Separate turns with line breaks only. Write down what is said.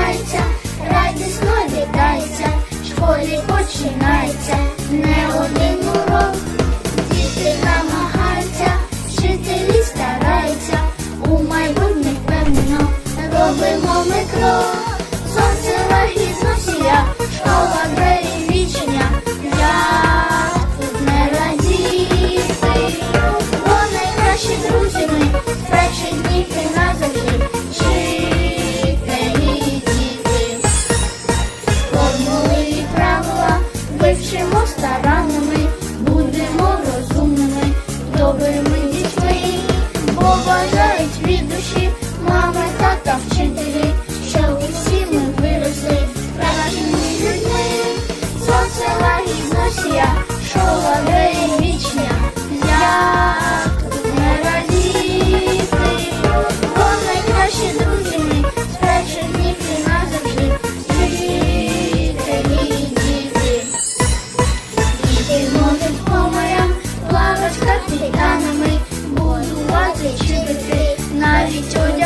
обіймайся, радісно вітайся, в школі починається, не один урок, діти намагаються, вчителі стараються, у майбутнє певно робимо ми крок. Сонце вагітно школа двері вічення, я тут не радіти, вони наші. Добрими дітьми, бо бажають від душі мами, плавать